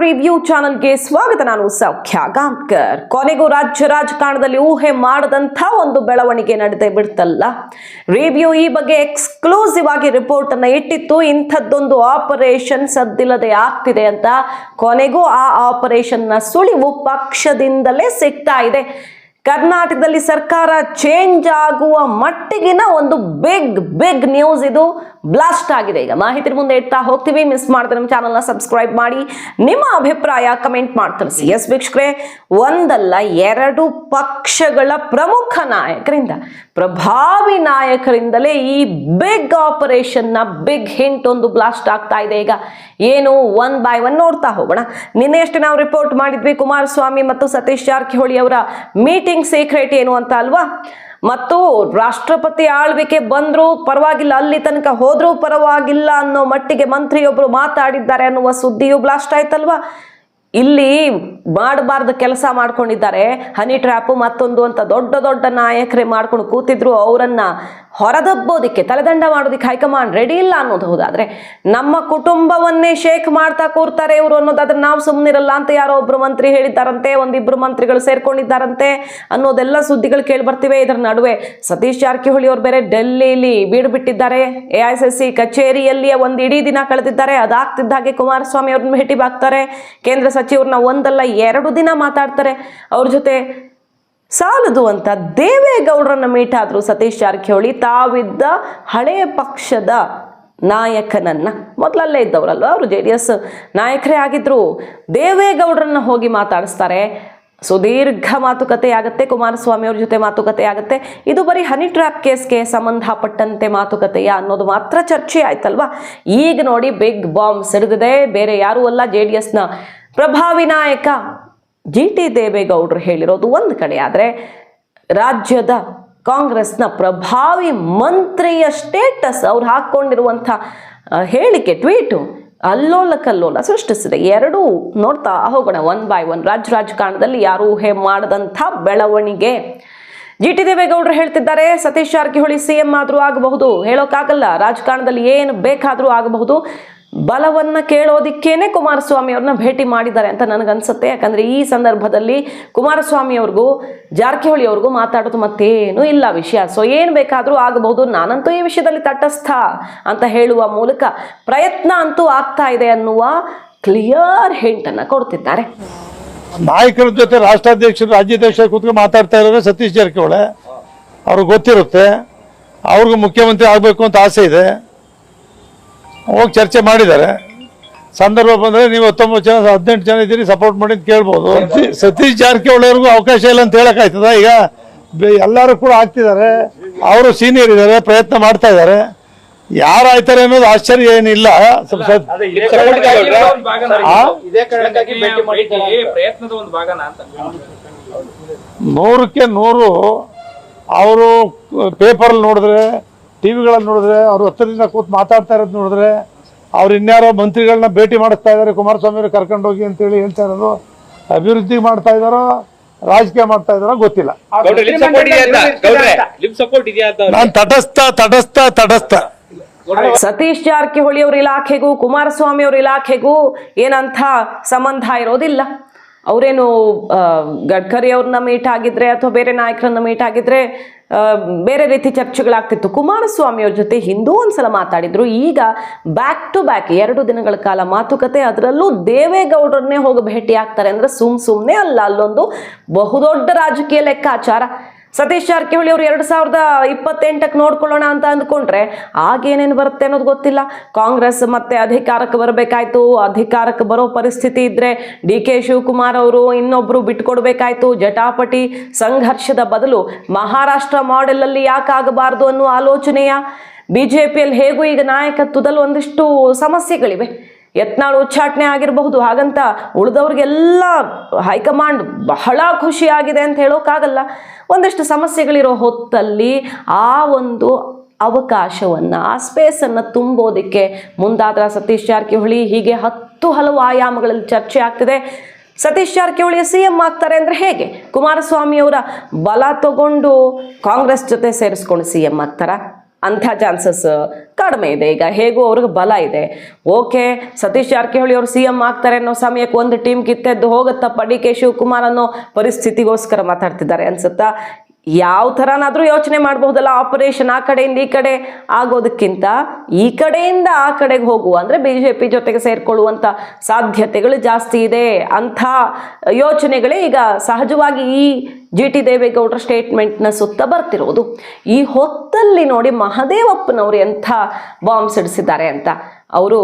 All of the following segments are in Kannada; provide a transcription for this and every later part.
ರಿವ್ಯೂ ಚಾನಲ್ಗೆ ಸ್ವಾಗತ, ನಾನು ಸೌಖ್ಯ ಗಾಂಕರ್ ಕೊನೆಗೂ ರಾಜ್ಯ ರಾಜಕಾರಣದಲ್ಲಿ ಊಹೆ ಮಾಡದಂತ ಒಂದು ಬೆಳವಣಿಗೆ ನಡೆದೇ ಬಿಡ್ತಲ್ಲ. ರಿವ್ಯೂ ಈ ಬಗ್ಗೆ ಎಕ್ಸ್ಕ್ಲೂಸಿವ್ ಆಗಿ ರಿಪೋರ್ಟ್ ಅನ್ನ ಇಟ್ಟಿತ್ತು. ಇಂಥದ್ದೊಂದು ಆಪರೇಷನ್ ಸದ್ದಿಲ್ಲದೆ ಆಗ್ತಿದೆ ಅಂತ ಕೊನೆಗೂ ಆ ಆಪರೇಷನ್ನ ಸುಳಿವು ಪಕ್ಷದಿಂದಲೇ ಸಿಗ್ತಾ ಇದೆ. ಕರ್ನಾಟಕದಲ್ಲಿ ಸರ್ಕಾರ ಚೇಂಜ್ ಆಗುವ ಮಟ್ಟಿಗಿನ ಒಂದು ಬಿಗ್ ಬಿಗ್ ನ್ಯೂಸ್ ಇದು. ಬ್ಲಾಸ್ಟ್ ಆಗಿದೆ. ಈಗ ಮಾಹಿತಿ ಮುಂದೆ ಇಡ್ತಾ ಹೋಗ್ತೀವಿ. ಮಿಸ್ ಮಾಡಿದ್ರೆ ನಮ್ಮ ಚಾನಲ್ನ ಸಬ್ಸ್ಕ್ರೈಬ್ ಮಾಡಿ. ನಿಮ್ಮ ಅಭಿಪ್ರಾಯ ಕಮೆಂಟ್ ಮಾಡಿ ತಿಳಿಸಿ. ಎಸ್ ವೀಕ್ಷಕರೇ, ಒಂದಲ್ಲ, ಎರಡು ಪಕ್ಷಗಳ ಪ್ರಮುಖ ನಾಯಕರಿಂದ, ಪ್ರಭಾವಿ ನಾಯಕರಿಂದಲೇ ಈ ಬಿಗ್ ಆಪರೇಷನ್ನ ಬಿಗ್ ಹಿಂಟ್ ಒಂದು ಬ್ಲಾಸ್ಟ್ ಆಗ್ತಾ ಇದೆ. ಈಗ ಏನು ಒನ್ ಬೈ ಒನ್ ನೋಡ್ತಾ ಹೋಗೋಣ. ನಿನ್ನೆಷ್ಟೇ ನಾವು ರಿಪೋರ್ಟ್ ಮಾಡಿದ್ವಿ. ಕುಮಾರಸ್ವಾಮಿ ಮತ್ತು ಸತೀಶ್ ಜಾರಕಿಹೊಳಿ ಅವರ ಮೀಟಿಂಗ್ ಸೀಕ್ರೆಟ್ ಏನು ಅಂತ ಅಲ್ವಾ? ಮತ್ತು ರಾಷ್ಟ್ರಪತಿ ಆಳ್ವಿಕೆ ಬಂದರೂ ಪರವಾಗಿಲ್ಲ, ಅಲ್ಲಿ ತನಕ ಹೋದರೂ ಪರವಾಗಿಲ್ಲ ಅನ್ನೋ ಮಟ್ಟಿಗೆ ಮಂತ್ರಿಯೊಬ್ಬರು ಮಾತಾಡಿದ್ದಾರೆ ಅನ್ನುವ ಸುದ್ದಿಯು ಬ್ಲಾಸ್ಟ್ ಆಯ್ತಲ್ವಾ? ಇಲ್ಲಿ ಮಾಡಬಾರ್ದ ಕೆಲಸ ಮಾಡ್ಕೊಂಡಿದ್ದಾರೆ, ಹನಿ ಟ್ರ್ಯಾಪು ಮತ್ತೊಂದು ಅಂತ ದೊಡ್ಡ ದೊಡ್ಡ ನಾಯಕರೇ ಮಾಡ್ಕೊಂಡು ಕೂತಿದ್ರು, ಅವರನ್ನ ಹೊರದಬ್ಬೋದಿಕ್ಕೆ, ತಲೆದಂಡ ಮಾಡೋದಿಕ್ಕೆ ಹೈಕಮಾಂಡ್ ರೆಡಿ ಇಲ್ಲ ಅನ್ನೋದು ಹೌದಾದ್ರೆ ನಮ್ಮ ಕುಟುಂಬವನ್ನೇ ಶೇಕ್ ಮಾಡ್ತಾ ಕೂರ್ತಾರೆ ಇವರು ಅನ್ನೋದಾದ್ರೆ ನಾವು ಸುಮ್ಮನಿರಲ್ಲ ಅಂತ ಯಾರೋ ಒಬ್ರು ಮಂತ್ರಿ ಹೇಳಿದ್ದಾರಂತೆ, ಒಂದಿಬ್ರು ಮಂತ್ರಿಗಳು ಸೇರ್ಕೊಂಡಿದ್ದಾರಂತೆ ಅನ್ನೋದೆಲ್ಲ ಸುದ್ದಿಗಳು ಕೇಳಿ ಬರ್ತಿವೆ. ಇದರ ನಡುವೆ ಸತೀಶ್ ಜಾರಕಿಹೊಳಿ ಅವರು ಬೇರೆ ಡೆಲ್ಲಿಲಿ ಬೀಡು ಬಿಟ್ಟಿದ್ದಾರೆ. ಎ ಐ ಸಿ ಕಚೇರಿಯಲ್ಲಿ ಒಂದು ಇಡೀ ದಿನ ಕಳೆದಿದ್ದಾರೆ. ಅದಾಗ್ತಿದ್ದ ಹಾಗೆ ಕುಮಾರಸ್ವಾಮಿ ಅವ್ರನ್ನ ಭೇಟಿ ಬಾಗ್ತಾರೆ ಕೇಂದ್ರ ಸಚಿವರನ್ನ ಒಂದಲ್ಲ, ಎರಡು ದಿನ ಮಾತಾಡ್ತಾರೆ. ಅವ್ರ ಜೊತೆ ಸಾಲದು ಅಂತ ದೇವೇಗೌಡರನ್ನ ಮೀಟ್ ಆದರು ಸತೀಶ್ ಜಾರಕಿಹೊಳಿ ತಾವಿದ್ದ ಹಳೆಯ ಪಕ್ಷದ ನಾಯಕನನ್ನ ಮೊದಲಲ್ಲೇ ಇದ್ದವರಲ್ವ? ಅವರು ಜೆ ಡಿ ಎಸ್ ನಾಯಕರೇ ಆಗಿದ್ರು. ದೇವೇಗೌಡರನ್ನ ಹೋಗಿ ಮಾತಾಡಿಸ್ತಾರೆ. ಸುದೀರ್ಘ ಮಾತುಕತೆ ಆಗುತ್ತೆ. ಕುಮಾರಸ್ವಾಮಿ ಅವ್ರ ಜೊತೆ ಮಾತುಕತೆ ಆಗುತ್ತೆ. ಇದು ಬರೀ ಹನಿ ಟ್ರ್ಯಾಪ್ ಕೇಸ್ಗೆ ಸಂಬಂಧಪಟ್ಟಂತೆ ಮಾತುಕತೆಯ ಅನ್ನೋದು ಮಾತ್ರ ಚರ್ಚೆ ಆಯ್ತಲ್ವಾ? ಈಗ ನೋಡಿ ಬಿಗ್ ಬಾಂಬ್ ಸಿಡಿದಿದೆ. ಬೇರೆ ಯಾರೂ ಅಲ್ಲ. ಜೆ ಡಿ ಎಸ್ನ ಪ್ರಭಾವಿ ನಾಯಕ ಜಿ ಟಿ ದೇವೇಗೌಡರು ಹೇಳಿರೋದು ಒಂದು ಕಡೆ ಆದರೆ ರಾಜ್ಯದ ಕಾಂಗ್ರೆಸ್ನ ಪ್ರಭಾವಿ ಮಂತ್ರಿಯ ಸ್ಟೇಟಸ್ ಅವ್ರು ಹಾಕ್ಕೊಂಡಿರುವಂಥ ಹೇಳಿಕೆ, ಟ್ವೀಟು ಅಲ್ಲೋಲ ಕಲ್ಲೋಲ ಸೃಷ್ಟಿಸಿದೆ. ಎರಡೂ ನೋಡ್ತಾ ಹೋಗೋಣ ಒನ್ ಬೈ ಒನ್. ರಾಜ್ಯ ರಾಜಕಾರಣದಲ್ಲಿ ಯಾರೂ ಊಹೆ ಮಾಡದಂಥ ಬೆಳವಣಿಗೆ. ಜಿ ಟಿ ದೇವೇಗೌಡರು ಹೇಳ್ತಿದ್ದಾರೆ, ಸತೀಶ್ ಜಾರಕಿಹೊಳಿ ಸಿ ಎಂ ಆದರೂ ಆಗಬಹುದು. ಹೇಳೋಕ್ಕಾಗಲ್ಲ, ರಾಜಕಾರಣದಲ್ಲಿ ಏನು ಬೇಕಾದರೂ ಆಗಬಹುದು. ಬಲವನ್ನ ಕೇಳೋದಿಕ್ಕೇನೆ ಕುಮಾರಸ್ವಾಮಿ ಅವ್ರನ್ನ ಭೇಟಿ ಮಾಡಿದ್ದಾರೆ ಅಂತ ನನಗನ್ಸುತ್ತೆ. ಯಾಕಂದ್ರೆ ಈ ಸಂದರ್ಭದಲ್ಲಿ ಕುಮಾರಸ್ವಾಮಿ ಅವ್ರಿಗೂ, ಜಾರಕಿಹೊಳಿ ಅವ್ರಿಗೂ ಮಾತಾಡೋದು ಮತ್ತೇನೂ ಇಲ್ಲ ವಿಷಯ. ಸೊ ಏನು ಬೇಕಾದರೂ ಆಗಬಹುದು ನಾನಂತೂ ಈ ವಿಷಯದಲ್ಲಿ ತಟಸ್ಥ ಅಂತ ಹೇಳುವ ಮೂಲಕ ಪ್ರಯತ್ನ ಅಂತೂ ಆಗ್ತಾ ಇದೆ ಅನ್ನುವ ಕ್ಲಿಯರ್ ಹಿಂಟನ್ನು ಕೊಡ್ತಿದ್ದಾರೆ. ನಾಯಕರ ಜೊತೆ ರಾಷ್ಟ್ರಾಧ್ಯಕ್ಷರು ರಾಜ್ಯಾಧ್ಯಕ್ಷರು ಕೂತ್ಕೊಂಡು ಮಾತಾಡ್ತಾ ಇರೋರು ಸತೀಶ್ ಜಾರಕಿಹೊಳಿ. ಅವ್ರಿಗೆ ಗೊತ್ತಿರುತ್ತೆ. ಅವ್ರಿಗೂ ಮುಖ್ಯಮಂತ್ರಿ ಆಗಬೇಕು ಅಂತ ಆಸೆ ಇದೆ. ಹೋಗಿ ಚರ್ಚೆ ಮಾಡಿದ್ದಾರೆ. ಸಂದರ್ಭ ಬಂದರೆ ನೀವು ಹತ್ತೊಂಬತ್ತು ಜನ ಹದಿನೆಂಟು ಜನ ಇದ್ದೀರಿ ಸಪೋರ್ಟ್ ಮಾಡಿ ಅಂತ ಕೇಳ್ಬೋದು. ಸತೀಶ್- ಜಾರಕಿಹೊಳಿಯವ್ರಿಗೂ ಜಾರಕಿಹೊಳಿ ಅವಕಾಶ ಇಲ್ಲ ಅಂತ ಹೇಳೋಕ್ಕಾಯ್ತದ? ಈಗ ಬೆ- ಎಲ್ಲರೂ ಕೂಡ ಆಗ್ತಿದ್ದಾರೆ. ಅವರು ಸೀನಿಯರ್ ಇದ್ದಾರೆ ಪ್ರಯತ್ನ ಮಾಡ್ತಾ ಇದ್ದಾರೆ. ಯಾರು ಆಯ್ತಾರೆ ಅನ್ನೋದು ಆಶ್ಚರ್ಯ ಏನಿಲ್ಲ. ಸ್ವಲ್ಪ ಸ್ವಲ್ಪ- ಕಾರಣಕ್ಕಾಗಿ ಭೇಟಿ ಮಾಡಿದ್ದಾರೆ ಪ್ರಯತ್ನದ ಒಂದು ಭಾಗನ ಅಂತ. ನೂರಕ್ಕೆ ನೂರು. ಅವರು ಪೇಪರ್ ನೋಡಿದ್ರೆ ಟಿ ವಿಗಳಲ್ಲಿ ನೋಡಿದ್ರೆ ಅವರು ಹತ್ತರಿಂದ ಕೂತ್ ಮಾತಾಡ್ತಾ ಇರೋದು ನೋಡಿದ್ರೆ ಅವ್ರು ಇನ್ಯಾರೋ ಮಂತ್ರಿಗಳನ್ನ ಭೇಟಿ ಮಾಡಿಸ್ತಾ ಇದ್ದಾರೆ ಕುಮಾರಸ್ವಾಮಿ ಅವರು ಕರ್ಕೊಂಡೋಗಿ ಅಂತೇಳಿ ಹೇಳ್ತಾ ಇರೋದು. ಅಭಿವೃದ್ಧಿ ಮಾಡ್ತಾ ಇದ್ದಾರೋ ರಾಜಕೀಯ ಮಾಡ್ತಾ ಇದ್ದಾರೋ ಗೊತ್ತಿಲ್ಲ. ಗೌಡ್ರೆ ಸಪೋರ್ಟ್ ಇದೆಯಾ ಅಂತ? ಗೌಡ್ರೆ ಲಿಪ್ ಸಪೋರ್ಟ್ ಇದೆಯಾ ಅಂತ ನಾನು ತಟಸ್ಥ ತಟಸ್ಥ ತಟಸ್ಥ. ಸತೀಶ್ ಜಾರಕಿಹೊಳಿ ಅವ್ರ ಇಲಾಖೆಗೂ ಕುಮಾರಸ್ವಾಮಿ ಅವ್ರ ಇಲಾಖೆಗೂ ಏನಂತ ಸಂಬಂಧ ಇರೋದಿಲ್ಲ. ಅವರೇನು ಗಡ್ಕರಿ ಅವ್ರನ್ನ ಮೀಟ್ ಆಗಿದ್ರೆ ಅಥವಾ ಬೇರೆ ನಾಯಕರನ್ನ ಮೀಟ್ ಆಗಿದ್ರೆ ಬೇರೆ ರೀತಿ ಚರ್ಚೆಗಳಾಗ್ತಿತ್ತು. ಕುಮಾರಸ್ವಾಮಿಯವ್ರ ಜೊತೆ ಹಿಂದೂ ಒಂದ್ಸಲ ಮಾತಾಡಿದ್ರು. ಈಗ ಬ್ಯಾಕ್ ಟು ಬ್ಯಾಕ್ ಎರಡು ದಿನಗಳ ಕಾಲ ಮಾತುಕತೆ, ಅದರಲ್ಲೂ ದೇವೇಗೌಡರನ್ನೇ ಹೋಗಿ ಭೇಟಿ ಆಗ್ತಾರೆ ಅಂದ್ರೆ ಸುಮ್ ಸುಮ್ಮನೆ ಅಲ್ಲ, ಅಲ್ಲೊಂದು ಬಹುದೊಡ್ಡ ರಾಜಕೀಯ ಲೆಕ್ಕಾಚಾರ. ಸತೀಶ್ ಜಾರಕಿಹೊಳಿ ಅವರು ಎರಡು ಸಾವಿರದ ಇಪ್ಪತ್ತೆಂಟಕ್ಕೆ ನೋಡ್ಕೊಳ್ಳೋಣ ಅಂತ ಅಂದ್ಕೊಂಡ್ರೆ ಆಗೇನೇನು ಬರುತ್ತೆ ಅನ್ನೋದು ಗೊತ್ತಿಲ್ಲ. ಕಾಂಗ್ರೆಸ್ ಮತ್ತೆ ಅಧಿಕಾರಕ್ಕೆ ಬರಬೇಕಾಯ್ತು. ಅಧಿಕಾರಕ್ಕೆ ಬರೋ ಪರಿಸ್ಥಿತಿ ಇದ್ರೆ ಡಿ ಕೆ ಶಿವಕುಮಾರ್ ಅವರು ಇನ್ನೊಬ್ರು ಬಿಟ್ಕೊಡ್ಬೇಕಾಯ್ತು. ಜಟಾಪಟಿ ಸಂಘರ್ಷದ ಬದಲು ಮಹಾರಾಷ್ಟ್ರ ಮಾಡೆಲ್ ಅಲ್ಲಿ ಯಾಕಾಗಬಾರ್ದು ಅನ್ನೋ ಆಲೋಚನೆಯ ಬಿಜೆಪಿಯಲ್ಲಿ ಹೇಗೂ ಈಗ ನಾಯಕತ್ವದಲ್ಲಿ ಒಂದಿಷ್ಟು ಸಮಸ್ಯೆಗಳಿವೆ. ಯತ್ನಾಳ್ ಉಚ್ಚಾಟನೆ ಆಗಿರಬಹುದು, ಹಾಗಂತ ಉಳಿದವ್ರಿಗೆಲ್ಲ ಹೈಕಮಾಂಡ್ ಬಹಳ ಖುಷಿಯಾಗಿದೆ ಅಂತ ಹೇಳೋಕ್ಕಾಗಲ್ಲ ಒಂದಷ್ಟು ಸಮಸ್ಯೆಗಳಿರೋ ಹೊತ್ತಲ್ಲಿ ಆ ಒಂದು ಅವಕಾಶವನ್ನು, ಆ ಸ್ಪೇಸನ್ನು ತುಂಬೋದಕ್ಕೆ ಮುಂದಾದ ಸತೀಶ್ ಜಾರಕಿಹೊಳಿ ಹೀಗೆ ಹತ್ತು ಹಲವು ಆಯಾಮಗಳಲ್ಲಿ ಚರ್ಚೆ ಆಗ್ತಿದೆ. ಸತೀಶ್ ಜಾರಕಿಹೊಳಿ ಸಿ ಎಂ ಆಗ್ತಾರೆ ಅಂದರೆ ಹೇಗೆ? ಕುಮಾರಸ್ವಾಮಿ ಅವರ ಬಲ ತಗೊಂಡು ಕಾಂಗ್ರೆಸ್ ಜೊತೆ ಸೇರಿಸ್ಕೊಂಡು ಸಿ ಎಂ ಆಗ್ತಾರಾ? ಅಂಥ ಚಾನ್ಸಸ್ ಕಡಿಮೆ ಇದೆ. ಈಗ ಹೇಗೂ ಅವ್ರಿಗೆ ಬಲ ಇದೆ. ಓಕೆ ಸತೀಶ್ ಜಾರಕಿಹೊಳಿ ಅವರು ಸಿ ಎಂ ಆಗ್ತಾರೆ ಅನ್ನೋ ಸಮಯಕ್ಕೆ ಒಂದು ಟೀಮ್ ಕಿತ್ತೆದ್ದು ಹೋಗುತ್ತಪ್ಪ ಡಿ ಕೆ ಶಿವಕುಮಾರ್ ಅನ್ನೋ ಪರಿಸ್ಥಿತಿಗೋಸ್ಕರ ಮಾತಾಡ್ತಿದ್ದಾರೆ ಅನ್ಸುತ್ತಾ? ಯಾವ ಥರನಾದರೂ ಯೋಚನೆ ಮಾಡಬಹುದಲ್ಲ? ಆಪರೇಷನ್ ಆ ಕಡೆಯಿಂದ ಈ ಕಡೆ ಆಗೋದಕ್ಕಿಂತ ಈ ಕಡೆಯಿಂದ ಆ ಕಡೆಗೆ ಹೋಗುವ ಅಂದರೆ ಬಿ ಜೆ ಪಿ ಜೊತೆಗೆ ಸೇರಿಕೊಳ್ಳುವಂಥ ಸಾಧ್ಯತೆಗಳು ಜಾಸ್ತಿ ಇದೆ. ಅಂಥ ಯೋಚನೆಗಳೇ ಈಗ ಸಹಜವಾಗಿ ಈ ಜಿ ಟಿ ದೇವೇಗೌಡರ ಸ್ಟೇಟ್ಮೆಂಟ್ನ ಸುತ್ತ ಬರ್ತಿರೋದು. ಈ ಹೊತ್ತಲ್ಲಿ ನೋಡಿ ಮಹದೇವಪ್ಪನವರು ಎಂಥ ಬಾಂಬ್ ಸಿಡಿಸಿದ್ದಾರೆ ಅಂತ. ಅವರು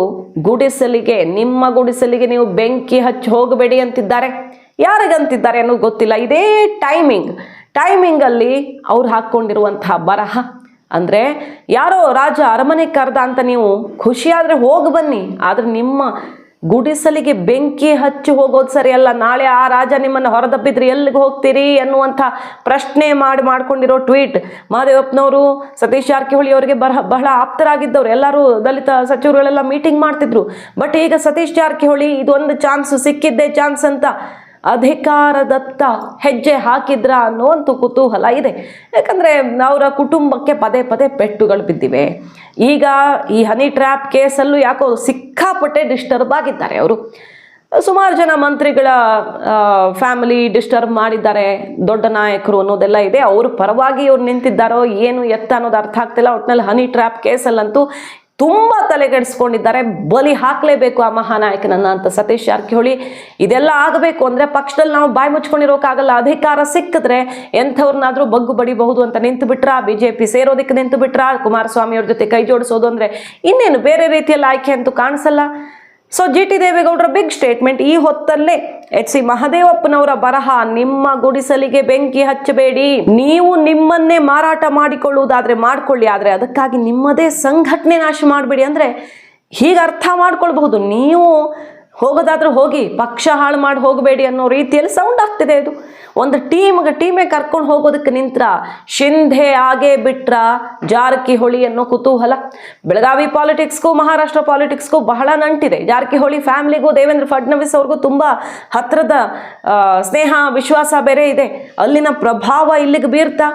ಗುಡಿಸಲಿಗೆ, ನಿಮ್ಮ ಗುಡಿಸಲಿಗೆ ನೀವು ಬೆಂಕಿ ಹಚ್ಚಿ ಹೋಗಬೇಡಿ ಅಂತಿದ್ದಾರೆ. ಯಾರಿಗಂತಿದ್ದಾರೆ ಅನ್ನೋದು ಗೊತ್ತಿಲ್ಲ. ಇದೇ ಟೈಮಿಂಗ್ ಟೈಮಿಂಗಲ್ಲಿ ಅವ್ರು ಹಾಕ್ಕೊಂಡಿರುವಂತಹ ಬರಹ. ಅಂದರೆ ಯಾರೋ ರಾಜ ಅರಮನೆ ಕರೆದ ಅಂತ ನೀವು ಖುಷಿಯಾದರೆ ಹೋಗಿ ಬನ್ನಿ. ಆದರೆ ನಿಮ್ಮ ಗುಡಿಸಲಿಗೆ ಬೆಂಕಿ ಹಚ್ಚಿ ಹೋಗೋದು ಸರಿಯಲ್ಲ. ನಾಳೆ ಆ ರಾಜ ನಿಮ್ಮನ್ನು ಹೊರದಬ್ಬಿದ್ರೆ ಎಲ್ಲಿಗೆ ಹೋಗ್ತೀರಿ ಅನ್ನುವಂಥ ಪ್ರಶ್ನೆ ಮಾಡಿ ಮಾಡ್ಕೊಂಡಿರೋ ಟ್ವೀಟ್. ಮಹದೇವಪ್ಪನವರು, ಸತೀಶ್ ಜಾರಕಿಹೊಳಿ ಅವರಿಗೆ ಬರಹ ಬಹಳ ಆಪ್ತರಾಗಿದ್ದವರು. ಎಲ್ಲರೂ ದಲಿತ ಸಚಿವರುಗಳೆಲ್ಲ ಮೀಟಿಂಗ್ ಮಾಡ್ತಿದ್ರು. ಬಟ್ ಈಗ ಸತೀಶ್ ಜಾರಕಿಹೊಳಿ ಇದೊಂದು ಚಾನ್ಸ್ ಸಿಕ್ಕಿದ್ದೇ ಚಾನ್ಸ್ ಅಂತ ಅಧಿಕಾರದತ್ತ ಹೆಜ್ಜೆ ಹಾಕಿದ್ರ ಅನ್ನುವಂಥ ಕುತೂಹಲ ಇದೆ. ಯಾಕಂದರೆ ಅವರ ಕುಟುಂಬಕ್ಕೆ ಪದೇ ಪದೇ ಪೆಟ್ಟುಗಳು ಬಿದ್ದಿವೆ. ಈಗ ಈ ಹನಿ ಟ್ರ್ಯಾಪ್ ಕೇಸಲ್ಲೂ ಯಾಕೋ ಸಿಕ್ಕಾಪಟ್ಟೆ ಡಿಸ್ಟರ್ಬ್ ಆಗಿದ್ದಾರೆ ಅವರು. ಸುಮಾರು ಜನ ಮಂತ್ರಿಗಳ ಫ್ಯಾಮಿಲಿ ಡಿಸ್ಟರ್ಬ್ ಮಾಡಿದ್ದಾರೆ. ದೊಡ್ಡ ನಾಯಕರು ಅನ್ನೋದೆಲ್ಲ ಇದೆ. ಅವರು ಪರವಾಗಿ ಇವ್ರು ನಿಂತಿದ್ದಾರೋ, ಏನು ಎತ್ತ ಅನ್ನೋದು ಅರ್ಥ ಆಗ್ತಿಲ್ಲ. ಒಟ್ಟಿನಲ್ಲಿ ಹನಿ ಟ್ರ್ಯಾಪ್ ಕೇಸಲ್ಲಂತೂ ತುಂಬ ತಲೆಗೆಡಿಸ್ಕೊಂಡಿದ್ದಾರೆ ಬಲಿ ಹಾಕಲೇಬೇಕು ಆ ಮಹಾನಾಯಕನನ್ನ ಅಂತ ಸತೀಶ್ ಜಾರಕಿಹೊಳಿ. ಇದೆಲ್ಲ ಆಗಬೇಕು ಅಂದರೆ ಪಕ್ಷದಲ್ಲಿ ನಾವು ಬಾಯಿ ಮುಚ್ಕೊಂಡಿರೋಕ್ಕಾಗಲ್ಲ ಅಧಿಕಾರ ಸಿಕ್ಕಿದ್ರೆ ಎಂಥವ್ರನ್ನಾದ್ರೂ ಬಗ್ಗು ಬಡಿಬಹುದು ಅಂತ ನಿಂತು ಬಿಟ್ರ? ಬಿ ಜೆ ಸೇರೋದಕ್ಕೆ ನಿಂತು ಬಿಟ್ರ? ಕುಮಾರಸ್ವಾಮಿ ಅವ್ರ ಜೊತೆ ಕೈ ಜೋಡಿಸೋದು ಅಂದರೆ ಇನ್ನೇನು ಬೇರೆ ರೀತಿಯಲ್ಲಿ ಆಯ್ಕೆ ಅಂತೂ ಕಾಣಿಸಲ್ಲ. ಸೊ ಜಿ ಟಿ ದೇವೇಗೌಡರ ಬಿಗ್ ಸ್ಟೇಟ್ಮೆಂಟ್ ಈ ಹೊತ್ತಲ್ಲೇ ಎಚ್ ಸಿ ಮಹದೇವಪ್ಪನವರ ಬರಹ ನಿಮ್ಮ ಗುಡಿಸಲಿಗೆ ಬೆಂಕಿ ಹಚ್ಚಬೇಡಿ. ನೀವು ನಿಮ್ಮನ್ನೇ ಮಾರಾಟ ಮಾಡಿಕೊಳ್ಳುವುದಾದ್ರೆ ಮಾಡ್ಕೊಳ್ಳಿ, ಆದರೆ ಅದಕ್ಕಾಗಿ ನಿಮ್ಮದೇ ಸಂಘಟನೆ ನಾಶ ಮಾಡಬೇಡಿ. ಅಂದರೆ ಹೀಗೆ ಅರ್ಥ ಮಾಡ್ಕೊಳ್ಬಹುದು. ನೀವು ಹೋಗೋದಾದ್ರೆ ಹೋಗಿ, ಪಕ್ಷ ಹಾಳು ಮಾಡಿ ಹೋಗಬೇಡಿ ಅನ್ನೋ ರೀತಿಯಲ್ಲಿ ಸೌಂಡ್ ಆಗ್ತಿದೆ ಇದು. ಒಂದು ಟೀಮ್ಗೆ, ಟೀಮೇ ಕರ್ಕೊಂಡು ಹೋಗೋದಕ್ಕೆ ನಿಂತ್ರ ಶಿಂಧೆ ಆಗೇ ಬಿಟ್ರ ಜಾರಕಿಹೊಳಿ ಅನ್ನೋ ಕುತೂಹಲ. ಬೆಳಗಾವಿ ಪಾಲಿಟಿಕ್ಸ್ಗೂ ಮಹಾರಾಷ್ಟ್ರ ಪಾಲಿಟಿಕ್ಸ್ಗೂ ಬಹಳ ನಂಟಿದೆ. ಜಾರಕಿಹೊಳಿ ಫ್ಯಾಮಿಲಿಗೂ ದೇವೇಂದ್ರ ಫಡ್ನವೀಸ್ ಅವ್ರಿಗೂ ತುಂಬ ಹತ್ತಿರದ ಸ್ನೇಹ, ವಿಶ್ವಾಸ ಬೇರೆ ಇದೆ. ಅಲ್ಲಿನ ಪ್ರಭಾವ ಇಲ್ಲಿಗೆ ಬೀರ್ತಾ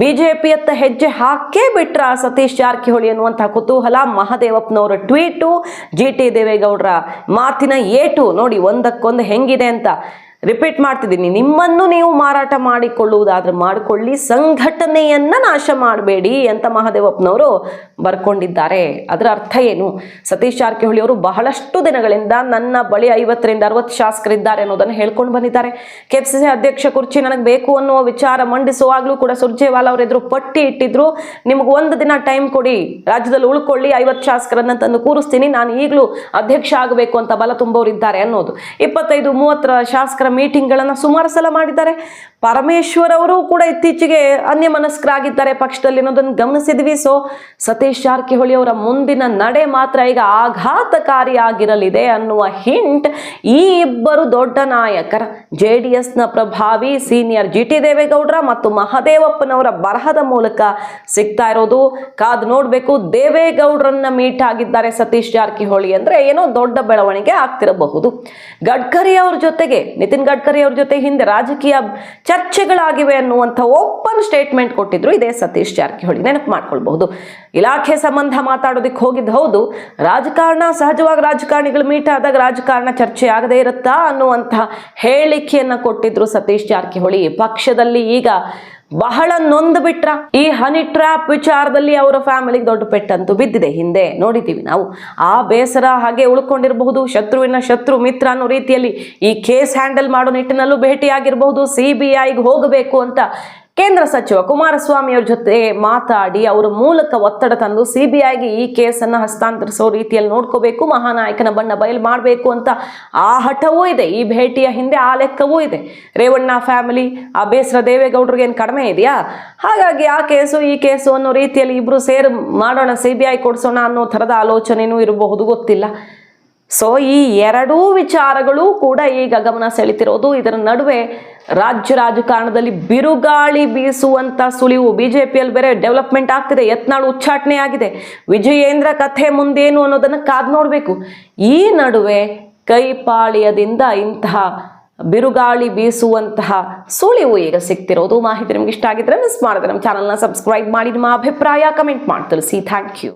ಬಿ ಜೆ ಪಿಯತ್ತ ಹೆಜ್ಜೆ ಹಾಕೇ ಬಿಟ್ರ ಸತೀಶ್ ಜಾರಕಿಹೊಳಿ ಅನ್ನುವಂತಹ ಕುತೂಹಲ ಮಹದೇವಪ್ಪನವರ ಟ್ವೀಟು, ಜಿ ಟಿ ದೇವೇಗೌಡರ ಮಾತಿನ ಏಟು ನೋಡಿ ಒಂದಕ್ಕೊಂದು ಹೆಂಗಿದೆ ಅಂತ. ರಿಪೀಟ್ ಮಾಡ್ತಿದ್ದೀನಿ. ನಿಮ್ಮನ್ನು ನೀವು ಮಾರಾಟ ಮಾಡಿಕೊಳ್ಳುವುದಾದ್ರೆ ಮಾಡಿಕೊಳ್ಳಿ. ಸಂಘಟನೆಯನ್ನ ನಾಶ ಮಾಡಬೇಡಿ ಅಂತ ಮಹಾದೇವಪ್ಪನವರು ಬರ್ಕೊಂಡಿದ್ದಾರೆ. ಅದರ ಅರ್ಥ ಏನು? ಸತೀಶ್ ಜಾರಕಿಹೊಳಿ ಅವರು ಬಹಳಷ್ಟು ದಿನಗಳಿಂದ ನನ್ನ ಬಳಿ ಐವತ್ತರಿಂದ ಅರವತ್ತು ಶಾಸಕರಿದ್ದಾರೆ ಅನ್ನೋದನ್ನು ಹೇಳ್ಕೊಂಡು ಬಂದಿದ್ದಾರೆ. ಕೆಪಿಸಿಸಿ ಅಧ್ಯಕ್ಷ ಕುರ್ಚಿ ನನಗೆ ಬೇಕು ಅನ್ನುವ ವಿಚಾರ ಮಂಡಿಸುವಾಗಲೂ ಕೂಡ ಸುರ್ಜೇವಾಲಾ ಅವ್ರ ಎದುರು ಪಟ್ಟಿ ಇಟ್ಟಿದ್ರು. ನಿಮ್ಗೆ ಒಂದು ದಿನ ಟೈಮ್ ಕೊಡಿ. ರಾಜ್ಯದಲ್ಲಿ ಉಳ್ಕೊಳ್ಳಿ. ಐವತ್ತು ಶಾಸಕರನ್ನ ತಂದು ಕೂರಿಸ್ತೀನಿ. ನಾನು ಈಗಲೂ ಅಧ್ಯಕ್ಷ ಆಗಬೇಕು ಅಂತ ಬಲ ತುಂಬೋರಿದ್ದಾರೆ ಅನ್ನೋದು. ಇಪ್ಪತ್ತೈದು, ಮೂವತ್ತರ ಶಾಸಕರ ಮೀಟಿಂಗ್ಗಳನ್ನು ಸುಮಾರು ಸಲ ಮಾಡಿದ್ದಾರೆ. ಪರಮೇಶ್ವರ್ ಅವರು ಕೂಡ ಇತ್ತೀಚೆಗೆ ಅನ್ಯಮನಸ್ಕರಾಗಿದ್ದಾರೆ ಪಕ್ಷದಲ್ಲಿ ಅನ್ನೋದನ್ನು ಗಮನಿಸಿದ್ವಿ. ಸೊ ಸತೀಶ್ ಜಾರಕಿಹೊಳಿ ಅವರ ಮುಂದಿನ ನಡೆ ಮಾತ್ರ ಈಗ ಆಘಾತಕಾರಿಯಾಗಿರಲಿದೆ ಅನ್ನುವ ಹಿಂಟ್ ಈ ಇಬ್ಬರು ದೊಡ್ಡ ನಾಯಕರ. ಜೆ ಎಸ್ನ ಪ್ರಭಾವಿ ಸೀನಿಯರ್ ಜಿ ಟಿ ದೇವೇಗೌಡರ ಮತ್ತು ಮಹದೇವಪ್ಪನವರ ಬರಹದ ಮೂಲಕ ಸಿಗ್ತಾ ಇರೋದು. ಕಾದು ನೋಡಬೇಕು, ದೇವೇಗೌಡರನ್ನ ಮೀಟ್ ಆಗಿದ್ದಾರೆ ಸತೀಶ್ ಜಾರಕಿಹೊಳಿ ಅಂದ್ರೆ ಏನೋ ದೊಡ್ಡ ಬೆಳವಣಿಗೆ ಆಗ್ತಿರಬಹುದು. ಗಡ್ಕರಿ ಅವರ ಜೊತೆಗೆ ನಿತಿನ್ ಗಡ್ಕರಿ ಅವ್ರ ಜೊತೆ ಹಿಂದೆ ರಾಜಕೀಯ ಚರ್ಚೆಗಳಾಗಿವೆ ಅನ್ನುವಂಥ ಓಪನ್ ಸ್ಟೇಟ್ಮೆಂಟ್ ಕೊಟ್ಟಿದ್ರು ಇದೇ ಸತೀಶ್ ಜಾರಕಿಹೊಳಿ. ನೆನಪು ಮಾಡ್ಕೊಳ್ಬಹುದು. ಇಲಾಖೆ ಸಂಬಂಧ ಮಾತಾಡೋದಕ್ಕೆ ಹೋಗಿದ್ದು ಹೌದು, ರಾಜಕಾರಣ ಸಹಜವಾಗಿ ರಾಜಕಾರಣಿಗಳು ಮೀಟ್ ಆದಾಗ ರಾಜಕಾರಣ ಚರ್ಚೆ ಆಗದೇ ಇರುತ್ತಾ ಅನ್ನುವಂತಹ ಹೇಳಿಕೆಯನ್ನ ಕೊಟ್ಟಿದ್ರು ಸತೀಶ್ ಜಾರಕಿಹೊಳಿ. ಪಕ್ಷದಲ್ಲಿ ಈಗ ಬಹಳ ನೊಂದು ಬಿಟ್ರ. ಈ ಹನಿ ಟ್ರ್ಯಾಪ್ ವಿಚಾರದಲ್ಲಿ ಅವರ ಫ್ಯಾಮಿಲಿಗೆ ದೊಡ್ಡ ಪೆಟ್ಟಂತೂ ಬಿದ್ದಿದೆ. ಹಿಂದೆ ನೋಡಿದ್ದೀವಿ ನಾವು. ಆ ಬೇಸರ ಹಾಗೆ ಉಳ್ಕೊಂಡಿರಬಹುದು. ಶತ್ರುವಿನ ಶತ್ರು ಮಿತ್ರ ಅನ್ನೋ ರೀತಿಯಲ್ಲಿ ಈ ಕೇಸ್ ಹ್ಯಾಂಡಲ್ ಮಾಡೋ ನಿಟ್ಟಿನಲ್ಲೂ ಭೇಟಿಯಾಗಿರಬಹುದು. ಸಿ ಬಿ ಐಗೆ ಹೋಗಬೇಕು ಅಂತ ಕೇಂದ್ರ ಸಚಿವ ಕುಮಾರಸ್ವಾಮಿ ಅವ್ರ ಜೊತೆ ಮಾತಾಡಿ ಅವರ ಮೂಲಕ ಒತ್ತಡ ತಂದು ಸಿಬಿಐಗೆ ಈ ಕೇಸನ್ನು ಹಸ್ತಾಂತರಿಸೋ ರೀತಿಯಲ್ಲಿ ನೋಡ್ಕೋಬೇಕು, ಮಹಾನಾಯಕನ ಬಣ್ಣ ಬಯಲು ಮಾಡಬೇಕು ಅಂತ ಆ ಹಠವೂ ಇದೆ. ಈ ಭೇಟಿಯ ಹಿಂದೆ ಆ ಲೆಕ್ಕವೂ ಇದೆ. ರೇವಣ್ಣ ಫ್ಯಾಮಿಲಿ, ಆ ಬೇಸರ ದೇವೇಗೌಡರಿಗೆ ಏನು ಕಡಿಮೆ ಇದೆಯಾ? ಹಾಗಾಗಿ ಆ ಕೇಸು, ಈ ಕೇಸು ಅನ್ನೋ ರೀತಿಯಲ್ಲಿ ಇಬ್ರು ಸೇರು ಮಾಡೋಣ ಸಿ ಬಿ ಐ ಕೊಡಿಸೋಣ ಅನ್ನೋ ಥರದ ಆಲೋಚನೆಯೂ ಇರಬಹುದು, ಗೊತ್ತಿಲ್ಲ. ಸೊ ಈ ಎರಡೂ ವಿಚಾರಗಳು ಕೂಡ ಈಗ ಗಮನ ಸೆಳಿತಿರೋದು. ಇದರ ನಡುವೆ ರಾಜ್ಯ ರಾಜಕಾರಣದಲ್ಲಿ ಬಿರುಗಾಳಿ ಬೀಸುವಂತ ಸುಳಿವು ಬಿಜೆಪಿಯಲ್ಲಿ ಬೇರೆ ಡೆವಲಪ್ಮೆಂಟ್ ಆಗ್ತಿದೆ. ಯತ್ನಾಳು ಉಚ್ಚಾಟನೆ ಆಗಿದೆ. ವಿಜಯೇಂದ್ರ ಕಥೆ ಮುಂದೇನು ಅನ್ನೋದನ್ನು ಕಾದ್ ನೋಡಬೇಕು. ಈ ನಡುವೆ ಕೈಪಾಳ್ಯದಿಂದ ಇಂತಹ ಬಿರುಗಾಳಿ ಬೀಸುವಂತಹ ಸುಳಿವು ಈಗ ಸಿಗ್ತಿರೋದು. ಮಾಹಿತಿ ನಿಮ್ಗೆ ಇಷ್ಟ ಆಗಿದ್ರೆ ಮಿಸ್ ಮಾಡಿದ್ರೆ ನಮ್ಮ ಚಾನಲ್ನ ಸಬ್ಸ್ಕ್ರೈಬ್ ಮಾಡಿ. ನಿಮ್ಮ ಅಭಿಪ್ರಾಯ ಕಮೆಂಟ್ ಮಾಡಿ. ತಿಳಿಸಿ. Thank you